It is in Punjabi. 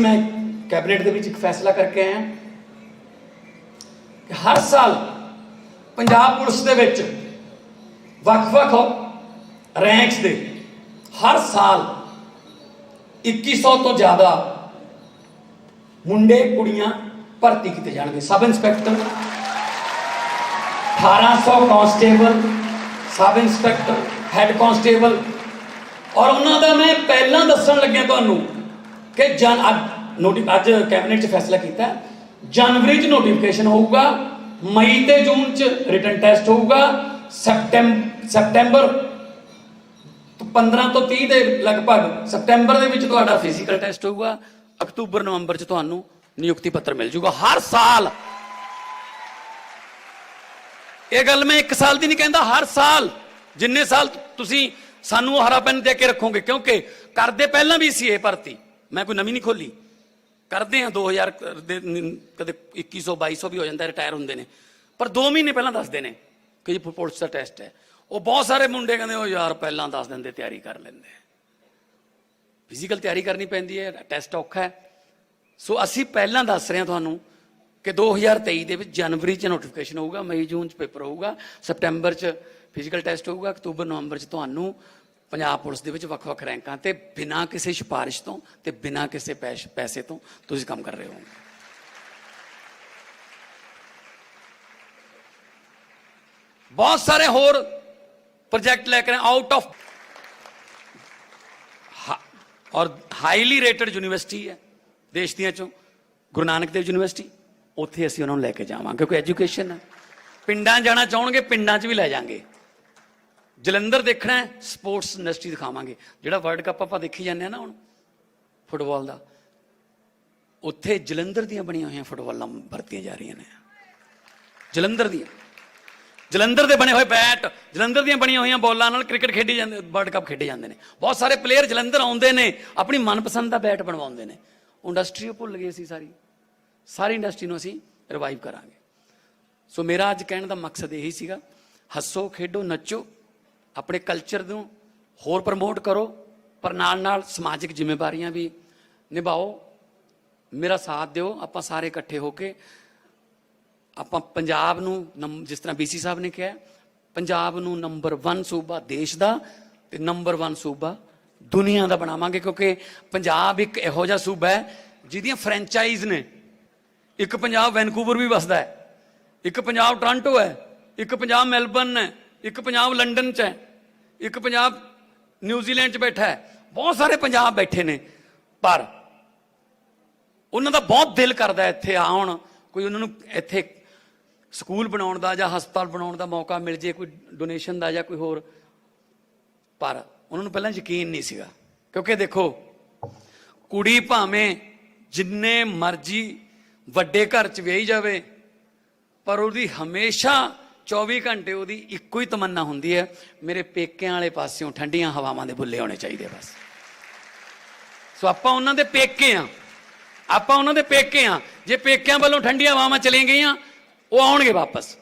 ਮੈਂ ਕੈਬਨਿਟ ਦੇ ਵਿੱਚ ਇੱਕ ਫੈਸਲਾ ਕਰਕੇ ਆਇਆ। ਕਿ ਹਰ ਸਾਲ ਪੰਜਾਬ ਪੁਲਿਸ ਦੇ ਵਿੱਚ ਵੱਖ-ਵੱਖ ਰੈਂਕਸ ਦੇ ਹਰ ਸਾਲ 2100 ਤੋਂ ਜ਼ਿਆਦਾ ਮੁੰਡੇ ਕੁੜੀਆਂ ਭਰਤੀ ਕੀਤੇ ਜਾਣਗੇ। Sub inspector 1800 constable, sub inspector, head constable. ਔਰ ਉਹਨਾਂ ਦਾ ਮੈਂ ਪਹਿਲਾਂ ਦੱਸਣ ਲੱਗਿਆ ਤੁਹਾਨੂੰ ਕਿ ਜਨ ਅੱਜ ਨੋਟਿਸ ਅੱਜ ਕੈਬਨਿਟ 'ਚ ਫੈਸਲਾ ਕੀਤਾ ਜਨਵਰੀ 'ਚ ਨੋਟੀਫਿਕੇਸ਼ਨ ਹੋਊਗਾ, ਮਈ ਤੇ ਜੂਨ 'ਚ ਰਿਟਨ ਟੈਸਟ ਹੋਊਗਾ ਸਪਟੈਂਬਰ ਸੈਪਟੈਂਬਰ ਤੋਂ 15 ਤੋਂ 30 ਦੇ ਲਗਭਗ ਸਪਟੈਂਬਰ ਦੇ ਵਿੱਚ ਤੁਹਾਡਾ ਫਿਜ਼ੀਕਲ ਟੈਸਟ ਹੋਊਗਾ, ਅਕਤੂਬਰ, ਨਵੰਬਰ 'ਚ ਤੁਹਾਨੂੰ ਨਿਯੁਕਤੀ ਪੱਤਰ ਮਿਲ ਜਾਊਗਾ ਹਰ ਸਾਲ। ਇਹ ਗੱਲ ਮੈਂ ਇੱਕ ਸਾਲ ਦੀ ਨਹੀਂ ਕਹਿੰਦਾ, ਹਰ ਸਾਲ। ਜਿੰਨੇ ਸਾਲ ਤੁਸੀਂ ਸਾਨੂੰ ਹਰਾ ਪੈਨ ਦੇ ਕੇ ਰੱਖੋਗੇ, ਕਿਉਂਕਿ ਕਰਦੇ ਪਹਿਲਾਂ ਵੀ ਸੀ ਇਹ ਭਰਤੀ। ਮੈਂ ਕੋਈ ਨਵੀਂ ਨਹੀਂ ਖੋਲੀ। ਕਰਦੇ ਆ 2000 ਦੇ ਨ- ਕਦੇ 2100 2200 ਵੀ ਹੋ ਜਾਂਦਾ ਰਿਟਾਇਰ ਹੁੰਦੇ ਨੇ। ਪਰ 2 ਮਹੀਨੇ ਪਹਿਲਾਂ ਦੱਸਦੇ ਨੇ ਕਿ ਜੀ ਪੁਲਿਸ ਦਾ ਟੈਸਟ ਹੈ। ਉਹ ਬਹੁਤ ਸਾਰੇ ਮੁੰਡੇ ਕਹਿੰਦੇ ਉਹ ਯਾਰ, ਪਹਿਲਾਂ ਦੱਸ ਦਿੰਦੇ, ਤਿਆਰੀ ਕਰ ਲੈਂਦੇ ਫਿਜ਼ੀਕਲ ਤਿਆਰੀ ਕਰਨੀ ਪੈਂਦੀ ਹੈ ਟੈਸਟ ਔਖਾ ਹੈ। ਸੋ ਅਸੀਂ ਪਹਿਲਾਂ ਦੱਸ ਰਹੇ ਹਾਂ ਤੁਹਾਨੂੰ ਕਿ 2023 ਦੇ ਵਿੱਚ ਜਨਵਰੀ 'ਚ ਨੋਟੀਫਿਕੇਸ਼ਨ ਹੋਊਗਾ, ਮਈ ਜੂਨ 'ਚ ਪੇਪਰ ਹੋਊਗਾ, ਸਪਟੈਂਬਰ 'ਚ ਫਿਜ਼ੀਕਲ ਟੈਸਟ ਹੋਊਗਾ, ਅਕਤੂਬਰ, ਨਵੰਬਰ 'ਚ ਤੁਹਾਨੂੰ ਪੰਜਾਬ ਪੁਲਿਸ ਦੇ ਵਿੱਚ ਵੱਖ-ਵੱਖ ਰੈਂਕਾਂ ਤੇ ਬਿਨਾਂ ਕਿਸੇ ਸਿਫਾਰਿਸ਼ ਤੋਂ ਤੇ ਬਿਨਾਂ ਕਿਸੇ ਪੈਸ਼- ਪੈਸੇ ਤੋਂ ਤੁਸੀਂ ਕੰਮ ਕਰ ਰਹੇ ਹੋ। ਬਹੁਤ ਸਾਰੇ ਹੋਰ ਪ੍ਰੋਜੈਕਟ ਲੈ ਕੇ out of our highly rated university ਹੈ ਦੇਸ਼ ਦੀਆਂ ਚੋਂ। ਗੁਰੂ ਨਾਨਕ ਦੇਵ ਯੂਨੀਵਰਸਿਟੀ ਉੱਥੇ ਅਸੀਂ ਉਹਨਾਂ ਨੂੰ ਲੈ ਕੇ ਜਾਵਾਂਗੇ, ਕਿਉਂਕਿ ਐਜੂਕੇਸ਼ਨ ਹੈ। ਪਿੰਡਾਂ ਜਾਣਾ ਚਾਹਣਗੇ, ਪਿੰਡਾਂ 'ਚ ਵੀ ਲੈ ਜਾਾਂਗੇ। ਜਲੰਧਰ ਦੇਖਣਾ ਸਪੋਰਟਸ ਇੰਡਸਟਰੀ ਦਿਖਾਵਾਂਗੇ। ਜਿਹੜਾ ਵਰਲਡ ਕੱਪ ਆਪਾਂ ਦੇਖੀ ਜਾਂਦੇ ਆ ਨਾ ਹੁਣ, ਫੁੱਟਬਾਲ ਦਾ, ਉੱਥੇ ਜਲੰਧਰ ਦੀਆਂ ਬਣੀਆਂ ਹੋਈਆਂ ਫੁੱਟਬਾਲਾਂ ਵਰਤੀਆਂ ਜਾ ਰਹੀਆਂ ਨੇ। ਜਲੰਧਰ ਦੀਆਂ। ਜਲੰਧਰ ਦੇ ਬਣੇ ਹੋਏ ਬੈਟ ਜਲੰਧਰ ਦੀਆਂ ਬਣੀਆਂ ਹੋਈਆਂ ਬੋਲਾਂ ਨਾਲ ਕ੍ਰਿਕਟ ਖੇਡੀ ਜਾਂਦੇ ਵਰਲਡ ਕੱਪ ਖੇਡੇ ਜਾਂਦੇ ਨੇ। ਬਹੁਤ ਸਾਰੇ ਪਲੇਅਰ ਜਲੰਧਰ ਆਉਂਦੇ ਨੇ, ਆਪਣੀ ਮਨਪਸੰਦ ਦਾ ਬੈਟ ਬਣਵਾਉਂਦੇ ਨੇ। ਇੰਡਸਟਰੀ ਭੁੱਲ ਗਏ ਸੀ ਸਾਰੀ। ਸਾਰੀ ਇੰਡਸਟਰੀ ਨੂੰ ਅਸੀਂ ਰਿਵਾਈਵ ਕਰਾਂਗੇ। ਸੋ ਮੇਰਾ ਅੱਜ ਕਹਿਣ ਦਾ ਮਕਸਦ ਇਹੀ ਸੀਗਾ, ਹੱਸੋ, ਖੇਡੋ, ਨੱਚੋ। ਆਪਣੇ ਕਲਚਰ ਨੂੰ ਹੋਰ ਪ੍ਰਮੋਟ ਕਰੋ, ਪਰ ਨਾਲ ਨਾਲ ਸਮਾਜਿਕ ਜ਼ਿੰਮੇਵਾਰੀਆਂ ਵੀ ਨਿਭਾਓ। ਮੇਰਾ ਸਾਥ ਦਿਓ, ਆਪਾਂ ਸਾਰੇ ਇਕੱਠੇ ਹੋ ਕੇ। ਆਪਾਂ ਪੰਜਾਬ ਨੂੰ ਨੰਮ- ਜਿਸ ਤਰ੍ਹਾਂ ਬੀਸੀ ਸਾਹਿਬ ਨੇ ਕਿਹਾ, ਪੰਜਾਬ ਨੂੰ ਨੰਬਰ 1 ਸੂਬਾ ਦੇਸ਼ ਦਾ ਤੇ ਨੰਬਰ 1 ਸੂਬਾ ਦੁਨੀਆ ਦਾ ਬਣਾਵਾਂਗੇ, ਕਿਉਂਕਿ ਪੰਜਾਬ ਇੱਕ ਇਹੋ ਜਿਹਾ ਸੂਬਾ ਹੈ ਜਿਹਦੀਆਂ ਫਰੈਂਚਾਈਜ਼ ਨੇ। ਇੱਕ ਪੰਜਾਬ ਵੈਨਕੂਵਰ ਵੀ ਵਸਦਾ ਹੈ, ਇੱਕ ਪੰਜਾਬ ਟੋਰਾਂਟੋ ਹੈ, ਇੱਕ ਪੰਜਾਬ ਮੈਲਬਰਨ ਹੈ। ਇੱਕ ਪੰਜਾਬ ਲੰਡਨ ਚ ਹੈ, ਇੱਕ ਪੰਜਾਬ ਨਿਊਜ਼ੀਲੈਂਡ ਚ ਬੈਠਾ ਹੈ। ਬਹੁਤ ਸਾਰੇ ਪੰਜਾਬ ਬੈਠੇ ਨੇ, ਪਰ ਉਹਨਾਂ ਦਾ ਬਹੁਤ ਦਿਲ ਕਰਦਾ ਇੱਥੇ ਆਉਣ। ਕੋਈ ਉਹਨਾਂ ਨੂੰ ਇੱਥੇ ਸਕੂਲ ਬਣਾਉਣ ਦਾ ਜਾਂ ਹਸਪਤਾਲ ਬਣਾਉਣ ਦਾ ਮੌਕਾ ਮਿਲ ਜੇ, ਕੋਈ ਡੋਨੇਸ਼ਨ ਦਾ ਜਾਂ ਕੋਈ ਹੋਰ। ਪਰ ਉਹਨਾਂ ਨੂੰ ਪਹਿਲਾਂ ਯਕੀਨ ਨਹੀਂ ਸੀਗਾ, ਕਿਉਂਕਿ ਦੇਖੋ, ਕੁੜੀ ਭਾਵੇਂ ਜਿੰਨੇ ਮਰਜ਼ੀ ਵੱਡੇ ਘਰ ਚ ਵਿਆਹੀ ਜਾਵੇ, ਪਰ ਉਹਦੀ ਹਮੇਸ਼ਾ 24 ਘੰਟੇ ਉਹਦੀ ਇੱਕੋ ਹੀ ਤਮੰਨਾ ਹੁੰਦੀ ਹੈ, ਮੇਰੇ ਪੇਕਿਆਂ ਵਾਲੇ ਪਾਸਿਓਂ ਠੰਡੀਆਂ ਹਵਾਵਾਂ ਦੇ ਬੁੱਲੇ ਹੋਣੇ ਚਾਹੀਦੇ ਬਸ। ਸੋ ਆਪਾਂ ਉਹਨਾਂ ਦੇ ਪੇਕੇ ਆ। ਆਪਾਂ ਉਹਨਾਂ ਦੇ ਪੇਕੇ ਆ। ਜੇ ਪੇਕਿਆਂ ਵੱਲੋਂ ਠੰਡੀਆਂ ਹਵਾਵਾਂ ਚਲੀਆਂ ਗਈਆਂ, ਉਹ ਆਉਣਗੇ ਵਾਪਸ।